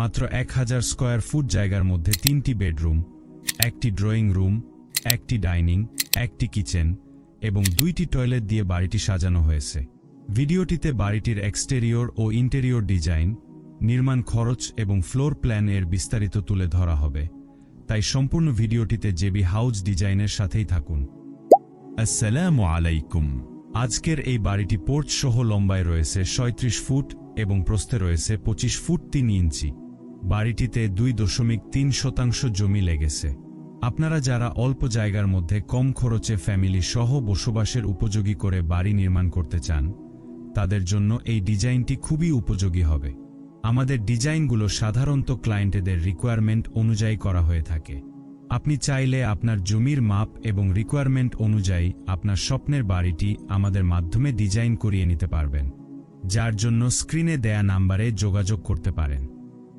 মাত্র এক হাজার স্কোয়ার ফুট জায়গার মধ্যে তিনটি বেডরুম, একটি ড্রয়িং রুম, একটি ডাইনিং, একটি কিচেন এবং দুইটি টয়লেট দিয়ে বাড়িটি সাজানো হয়েছে। ভিডিওটিতে বাড়িটির এক্সটেরিয়র ও ইন্টেরিয়র ডিজাইন, নির্মাণ খরচ এবং ফ্লোর প্ল্যান এর বিস্তারিত তুলে ধরা হবে। তাই সম্পূর্ণ ভিডিওটিতে জেবি হাউস ডিজাইনের সাথেই থাকুন। আসসালামু আলাইকুম। আজকের এই বাড়িটি পোর্চ সহ লম্বায় রয়েছে ৩৭ ফুট এবং প্রস্থে রয়েছে ২৫ ফুট তিন ইঞ্চি। বাড়িটিতে দুই দশমিক তিন শতাংশ জমি লেগেছে। আপনারা যারা অল্প জায়গার মধ্যে কম খরচে ফ্যামিলি সহ বসবাসের উপযোগী করে বাড়ি নির্মাণ করতে চান, তাদের জন্য এই ডিজাইনটি খুবই উপযোগী হবে। আমাদের ডিজাইনগুলো সাধারণত ক্লায়েন্টদের রিকোয়ারমেন্ট অনুযায়ী করা হয়ে থাকে। আপনি চাইলে আপনার জমির মাপ এবং রিকোয়ারমেন্ট অনুযায়ী আপনার স্বপ্নের বাড়িটি আমাদের মাধ্যমে ডিজাইন করিয়ে নিতে পারবেন, যার জন্য স্ক্রিনে দেয়া নাম্বারে যোগাযোগ করতে পারেন।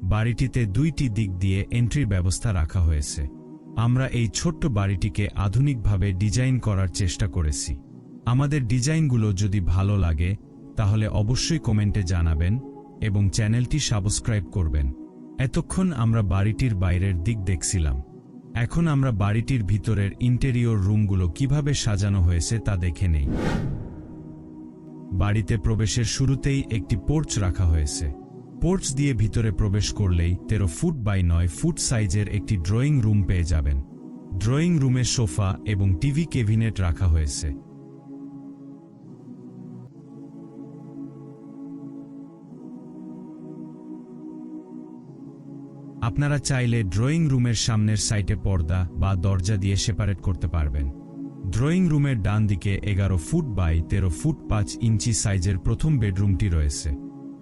বাড়িটিতে দুইটি দিক দিয়ে এন্ট্রির ব্যবস্থা রাখা হয়েছে। আমরা এই ছোট্ট বাড়িটিকে আধুনিকভাবে ডিজাইন করার চেষ্টা করেছি। আমাদের ডিজাইনগুলো যদি ভালো লাগে, তাহলে অবশ্যই কমেন্টে জানাবেন এবং চ্যানেলটি সাবস্ক্রাইব করবেন। এতক্ষণ আমরা বাড়িটির বাইরের দিক দেখছিলাম। এখন আমরা বাড়িটির ভিতরের ইন্টেরিয়র রুমগুলো কীভাবে সাজানো হয়েছে তা দেখে নেই। বাড়িতে প্রবেশের শুরুতেই একটি পোর্চ রাখা হয়েছে। পোর্চ দিয়ে ভিতরে প্রবেশ করলেই তেরো ফুট বাই নয় ফুট সাইজের একটি ড্রয়িং রুম পেয়ে যাবেন। ড্রয়িং রুমে সোফা এবং টিভি কেবিনেট রাখা হয়েছে। আপনারা চাইলে ড্রয়িং রুমের সামনের সাইটে পর্দা বা দরজা দিয়ে সেপারেট করতে পারবেন। ড্রয়িং রুমের ডান দিকে এগারো ফুট বাই তেরো ফুট পাঁচ ইঞ্চি সাইজের প্রথম বেডরুমটি রয়েছে।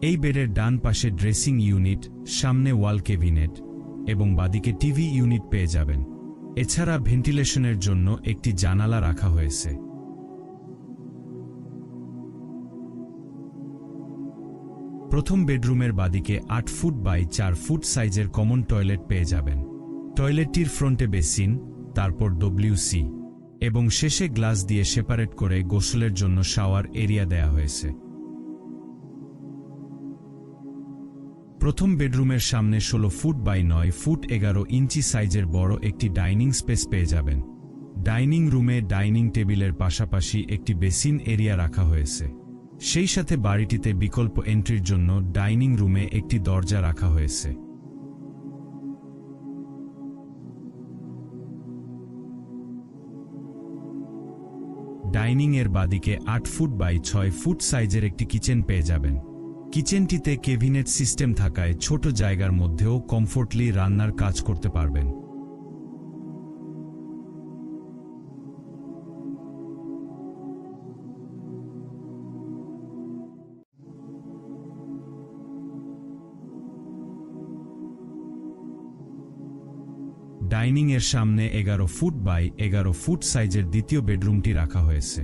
এই বেডের ডান পাশে ড্রেসিং ইউনিট, সামনে ওয়াল কেবিনেট এবং বাদিকে টিভি ইউনিট পেয়ে যাবেন। এছাড়া ভেন্টিলেশনের জন্য একটি জানালা রাখা হয়েছে। প্রথম বেডরুমের বাদিকে আট ফুট বাই চার ফুট সাইজের কমন টয়লেট পেয়ে যাবেন। টয়লেটটির ফ্রন্টে বেসিন, তারপর ডব্লিউসি এবং শেষে গ্লাস দিয়ে সেপারেট করে গোসলের জন্য শাওয়ার এরিয়া দেয়া হয়েছে। প্রথম বেডরুমের সামনে ১৬ ফুট বাই নয় ফুট এগারো ইঞ্চি সাইজের বড় একটি ডাইনিং স্পেস পেয়ে যাবেন। ডাইনিং রুমে ডাইনিং টেবিলের পাশাপাশি একটি বেসিন এরিয়া রাখা হয়েছে। সেই সাথে বাড়িটিতে বিকল্প এন্ট্রির জন্য ডাইনিং রুমে একটি দরজা রাখা হয়েছে। ডাইনিং এর বাদিকে আট ফুট বাই ছয় ফুট সাইজের একটি কিচেন পেয়ে যাবেন। কিচেনটিতে কেভিনেট সিস্টেম থাকায় ছোট জায়গার মধ্যেও কমফোর্টলি রান্নার কাজ করতে পারবেন। ডাইনিং এর সামনে এগারো ফুট বাই এগারো ফুট সাইজের দ্বিতীয় বেডরুমটি রাখা হয়েছে।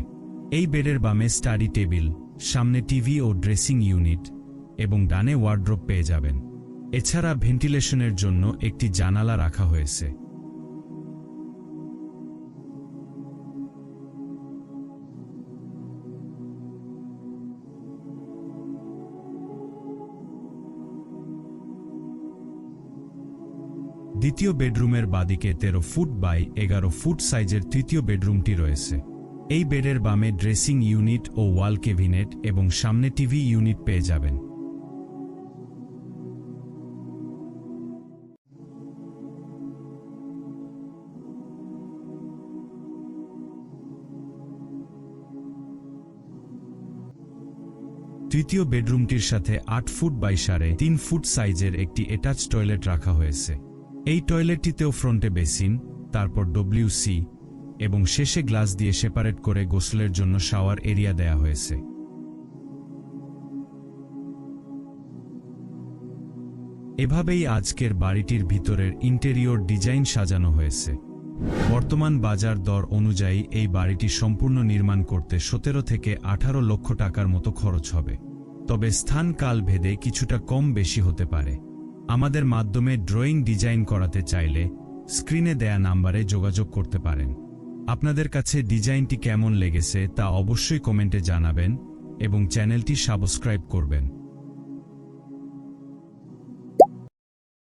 এই বেডের বামে স্টাডি টেবিল, সামনে টিভি ও ড্রেসিং ইউনিট এবং ডানে ওয়ার্ড্রোপ পেয়ে যাবেন। এছাড়া ভেন্টিলেশনের জন্য একটি জানালা রাখা হয়েছে। দ্বিতীয় বেডরুমের বাদিকে তেরো ফুট বাই এগারো ফুট সাইজের তৃতীয় বেডরুমটি রয়েছে। এই বেডের বামে ড্রেসিং ইউনিট ও ওয়াল কেবিনেট এবং সামনে টিভি ইউনিট পেয়ে যাবেন। তৃতীয় বেডরুমটির সাথে আট ফুট বাই সাড়ে তিন ফুট সাইজের একটি অ্যাটাচ টয়লেট রাখা হয়েছে। এই টয়লেটটিতেও ফ্রন্টে বেসিন, তারপর ডব্লিউসি এবং শেষে গ্লাস দিয়ে সেপারেট করে গোসলের জন্য শাওয়ার এরিয়া দেয়া হয়েছে। এভাবেই আজকের বাড়িটির ভিতরের ইন্টেরিয়র ডিজাইন সাজানো হয়েছে। বর্তমান বাজার দর অনুযায়ী এই বাড়িটি সম্পূর্ণ নির্মাণ করতে সতেরো থেকে আঠারো লক্ষ টাকার মতো খরচ হবে। তবে স্থান কাল ভেদে কিছুটা কম বেশি হতে পারে। আমাদের মাধ্যমে ড্রয়িং ডিজাইন করাতে চাইলে স্ক্রিনে দেয়া নাম্বারে যোগাযোগ করতে পারেন। আপনাদের কাছে ডিজাইনটি কেমন লেগেছে তা অবশ্যই কমেন্টে জানাবেন এবং চ্যানেলটি সাবস্ক্রাইব করবেন।